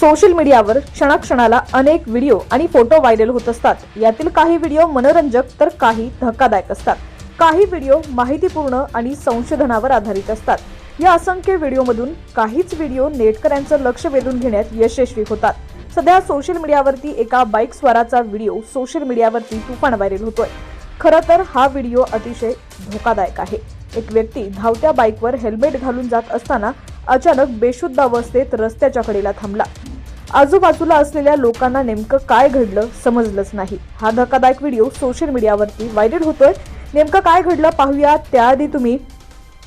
Social मीडियावर क्षणाक्षणाला अनेक video आणि फोटो व्हायरल होत असतात. यातील काही व्हिडिओ मनोरंजक तर काही धक्कादायक असतात. काही व्हिडिओ माहितीपूर्ण आणि संशोधनावर आधारित असतात. या असंख्य व्हिडिओमधून काहीच व्हिडिओ नेटकऱ्यांचं लक्ष वेधून घेण्यात यशस्वी होतात. सध्या सोशल मीडियावरती एका बाईक स्वाराचा व्हिडिओ सोशल मीडियावरती तुफान व्हायरल होतोय. खरं तर हा व्हिडिओ अतिशय धोकादायक आहे. एक व्यक्ती धावत्या बाईकवर हेल्मेट घालून जात असताना अचानक बेशुद्ध अवस्थेत रस्त्याच्या कडेला थांबला. आजूबाजूला असलेल्या लोकांना नेमकं काय घडलं समजलंच नाही. हा धक्कादायक व्हिडिओ सोशल मीडियावरती व्हायरल होतोय. नेमकं काय घडलं पाहूया. त्याआधी तुम्ही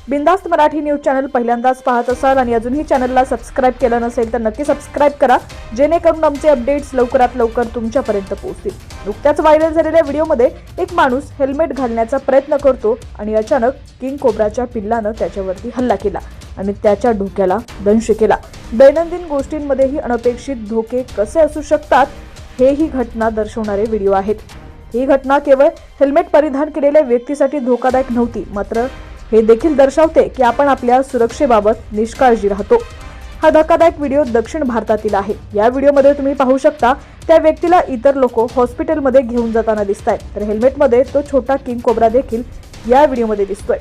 बिंदास्त मराठी न्यूज चॅनल पहिल्यांदाच पाहत असाल आणि अजूनही चॅनलला सबस्क्राईब केलं नसेल तर नक्की सबस्क्राईब करा जेणेकरून आमचे अपडेट्स लवकरात लवकर तुमच्यापर्यंत पोहोचतील. नुकत्याच व्हायरल झालेल्या व्हिडिओमध्ये एक माणूस हेल्मेट घालण्याचा प्रयत्न करतो आणि अचानक किंग कोब्राच्या पिल्लानं त्याच्यावरती हल्ला केला. आणि त्याच्या डोक्याला दंश केला दैनंदिन गोष्टींमध्येही अनपेक्षित धोके कसे असू शकतात हे ही घटना दर्शवणारे व्हिडिओ आहेत. ही घटना केवळ हेल्मेट परिधान केलेल्या व्यक्तीसाठी धोकादायक नव्हती मात्र हे देखील दर्शवते की आपण आपल्या सुरक्षेबाबत निष्काळजी राहतो. हा धक्कादायक व्हिडिओ दक्षिण भारतातील आहे. या व्हिडिओमध्ये तुम्ही पाहू शकता त्या व्यक्तीला इतर लोक हॉस्पिटलमध्ये घेऊन जाताना दिसत आहेत तर हेल्मेटमध्ये तो छोटा किंग कोबरा देखील या व्हिडिओमध्ये दिसतोय.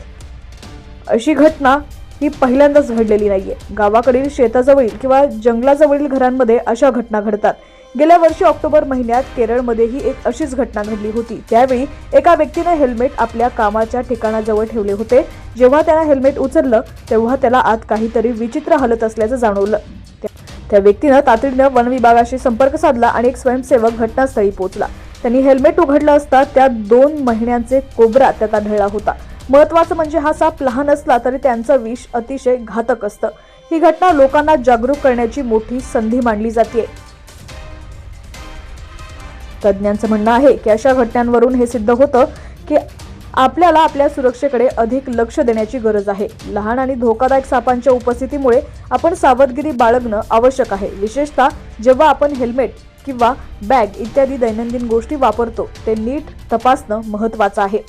अशी घटना ही पहिल्यांदाच घडलेली नाहीये. गावाकडील शेताजवळील किंवा जंगलाजवळील घरांमध्ये अशा घटना घडतात. गेल्या वर्षी ऑक्टोबर महिन्यात केरळमध्येही एक अशीच घटना घडली होती. त्यावेळी एका व्यक्तीने हेल्मेट आपल्या कामाच्या ठिकाणाजवळ ठेवले होते. जेव्हा त्यानं हेल्मेट उचललं तेव्हा त्याला आत काहीतरी विचित्र हलत असल्याचं जाणवलं. त्या- त्या व्यक्तीनं तातडीनं वन विभागाशी संपर्क साधला आणि एक स्वयंसेवक घटनास्थळी पोहोचला. त्यांनी हेल्मेट उघडलं असता त्यात दोन महिन्यांचे कोबरा त्यात आढळला होता. महत्वाचं म्हणजे हा साप लहान असला तरी त्यांचं विष अतिशय घातक असतं. ही घटना लोकांना जागरूक करण्याची मोठी संधी मानली जाते तज्ज्ञांचं म्हणणं आहे की अशा घटनांवरून हे सिद्ध होतं की आपल्याला आपल्या सुरक्षेकडे अधिक लक्ष देण्याची गरज आहे. लहान आणि धोकादायक सापांच्या उपस्थितीमुळे आपण सावधगिरी बाळगणं आवश्यक आहे. विशेषतः जेव्हा आपण हेल्मेट किंवा बॅग इत्यादी दैनंदिन गोष्टी वापरतो ते नीट तपासणं महत्त्वाचं आहे.